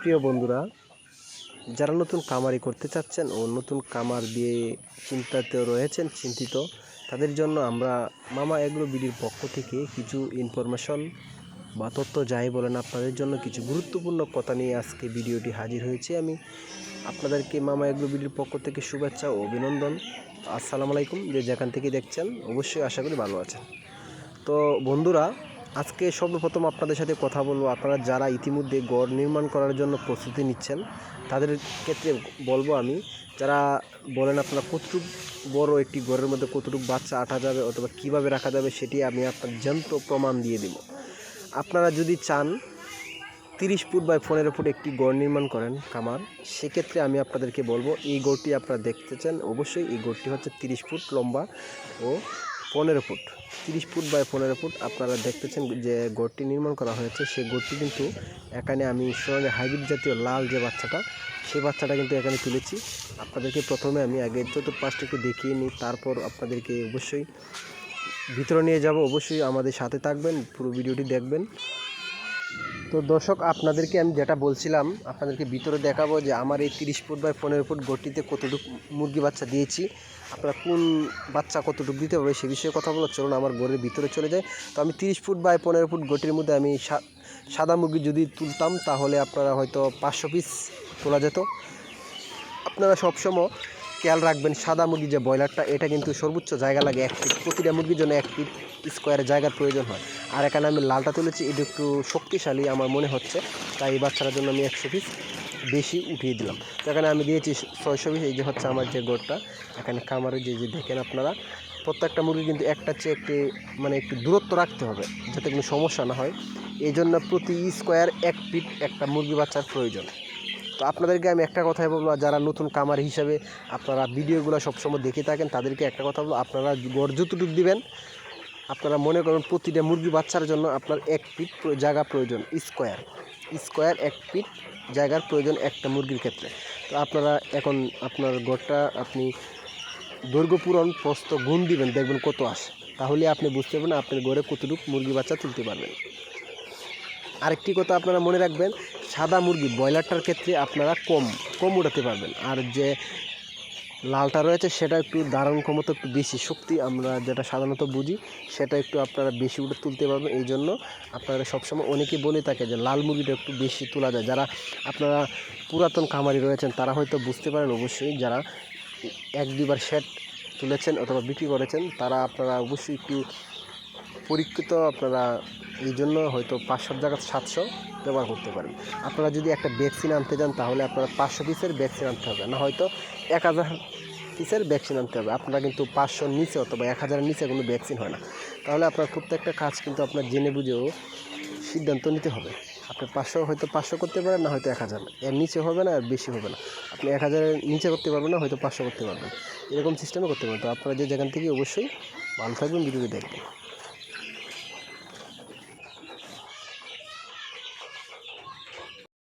প্রিয় বন্ধুরা, যারা নতুন কামারি করতে চাচ্ছেন ও নতুন কামার দিয়ে চিন্তাতে রয়েছেন, চিন্তিত, তাদের জন্য আমরা মামা এগ্রো বিডির পক্ষ থেকে কিছু ইনফরমেশন বা তথ্য যাই বলেন আপনাদের জন্য কিছু গুরুত্বপূর্ণ কথা নিয়ে আজকে ভিডিওটি হাজির হয়েছে আমি। আপনাদেরকে মামা এগ্রো বিডির পক্ষ থেকে শুভেচ্ছা ও অভিনন্দন। আসসালামু আলাইকুম, যে যেখান থেকে দেখছেন, অবশ্যই আশা করি ভালো আছেন। তো বন্ধুরা আজকে সর্বপ্রথম আপনাদের সাথে কথা বলব। আপনারা যারা ইতিমধ্যে গড় নির্মাণ করার জন্য প্রস্তুতি নিচ্ছেন, তাদের ক্ষেত্রে বলব আমি, যারা বলেন আপনারা কতটুক বড় একটি গড়ের মধ্যে কতটুকু বাচ্চা আটা যাবে অথবা কীভাবে রাখা যাবে, সেটি আমি আপনার যন্ত্র প্রমাণ দিয়ে দেব। আপনারা যদি চান তিরিশ ফুট বাই পনেরো ফুট একটি গড় নির্মাণ করেন কামার সেক্ষেত্রে আমি আপনাদেরকে বলব, এই গড়টি আপনারা দেখতে চান, অবশ্যই এই গড়টি হচ্ছে তিরিশ ফুট লম্বা ও পনেরো ফুট, তিরিশ ফুট বাই পনেরো ফুট আপনারা দেখতেছেন যে গড়টি নির্মাণ করা হয়েছে। সেই গড়টি কিন্তু এখানে আমি সোনালি হাইব্রিড জাতীয় লাল যে বাচ্চাটা, সেই বাচ্চাটা কিন্তু এখানে তুলেছি। আপনাদেরকে প্রথমে আমি আগে চতুর্পাশটা একটু দেখিয়ে নিই, তারপর আপনাদেরকে অবশ্যই ভিতরে নিয়ে যাব। অবশ্যই আমাদের সাথে থাকবেন, পুরো ভিডিওটি দেখবেন। তো দর্শক, আপনাদেরকে আমি যেটা বলছিলাম, আপনাদেরকে ভিতরে দেখাবো যে আমার এই তিরিশ ফুট বাই পনেরো ফুট গটিতে কতটুকু মুরগি বাচ্চা দিয়েছি, আপনারা কোন বাচ্চা কতটুকু দিতে পারবে সে বিষয়ে কথা বলো চলুন, আমার ঘরের ভিতরে চলে যায় তো আমি তিরিশ ফুট বাই পনেরো ফুট গটির মধ্যে আমি সাদা মুরগি যদি তুলতাম, তাহলে আপনারা হয়তো পাঁচশো পিস তোলা যেত। আপনারা সবসময় খেয়াল রাখবেন, সাদা মুরগি যে ব্রয়লারটা, এটা কিন্তু সর্বোচ্চ জায়গা লাগে এক ফিট প্রতিটা মুরগির জন্য এক ফিট স্কোয়ারের জায়গার প্রয়োজন হয়। আর এখানে আমি লালটা তুলেছি, এটা একটু শক্তিশালী আমার মনে হচ্ছে। তাই এই বাচ্চাটার জন্য আমি একশো পিস বেশি উঠিয়ে দিলাম। তো এখানে আমি দিয়েছি ছয়শো পিস এই যে হচ্ছে আমার যে গোড়টা এখানে খামারে যে যে দেখেন আপনারা, প্রত্যেকটা মুরগি কিন্তু একটা চেয়ে একটি মানে একটু দূরত্ব রাখতে হবে, যাতে কোনো সমস্যা না হয়। এই জন্য প্রতি স্কোয়ার এক ফিট একটা মুরগি বাচ্চার প্রয়োজন। তো আপনাদেরকে আমি একটা কথাই বলব যারা নতুন কামার হিসাবে আপনারা ভিডিওগুলো সবসময় দেখে থাকেন, তাদেরকে একটা কথা বলব, আপনারা গড় যতটুকু দিবেন আপনারা মনে করুন প্রতিটা মুরগি বাচ্চার জন্য আপনার এক ফিট জায়গা প্রয়োজন, স্কোয়ার। স্কোয়ার এক ফিট জায়গার প্রয়োজন একটা মুরগির ক্ষেত্রে। তো আপনারা এখন আপনার গড়টা আপনি দৈর্ঘ্য পূরণ, প্রস্থ গুণ দিবেন, দেখবেন কত আসে। তাহলে আপনি বুঝতে পারবেন আপনার গড়ে কতটুকু মুরগি বাচ্চা তুলতে পারবেন। আরেকটি কথা আপনারা মনে রাখবেন, সাদা মুরগি ব্রয়লারটার ক্ষেত্রে আপনারা কম কম উঠাতে পারবেন। আর যে লালটা রয়েছে, সেটা একটু ধারণ ক্ষমতা একটু বেশি শক্তি আমরা যেটা সাধারণত বুঝি, সেটা একটু আপনারা বেশি উঠে তুলতে পারবেন। এই জন্য আপনারা সবসময় অনেকে বলে থাকে যে লাল মুরগিটা একটু বেশি তোলা যায়। যারা আপনারা পুরাতন খামারি রয়েছেন, তারা হয়তো বুঝতে পারেন অবশ্যই, যারা এক দুবার সেট তুলেছেন অথবা বিক্রি করেছেন, তারা আপনারা অবশ্যই একটু পরীক্ষিত, আপনারা এই জন্য হয়তো পাঁচশোর জায়গা সাতশো ব্যবহার করতে পারেন। আপনারা যদি একটা ভ্যাকসিন আনতে যান, তাহলে আপনারা পাঁচশো পিসের ভ্যাকসিন আনতে হবে। না হয়তো এক হাজার পিসের ভ্যাকসিন আনতে হবে। আপনারা কিন্তু পাঁচশোর নিচে অথবা এক হাজারের নিচে কোনো ভ্যাকসিন হয় না। তাহলে আপনার প্রত্যেকটা কাজ কিন্তু আপনার জেনে বুঝেও সিদ্ধান্ত নিতে হবে। আপনি পাঁচশো হয়তো পাঁচশো করতে পারেন, না হয়তো এক হাজার। এর নিচে হবে না, আর বেশি হবে না। আপনি এক হাজারের নিচে করতে পারবেন, না হয়তো পাঁচশো করতে পারবেন। এরকম সিস্টেমে করতে পারবেন তো আপনারা যে যেখান থেকে অবশ্যই ভালো থাকবেন, ভিডিওটি দেখবেন।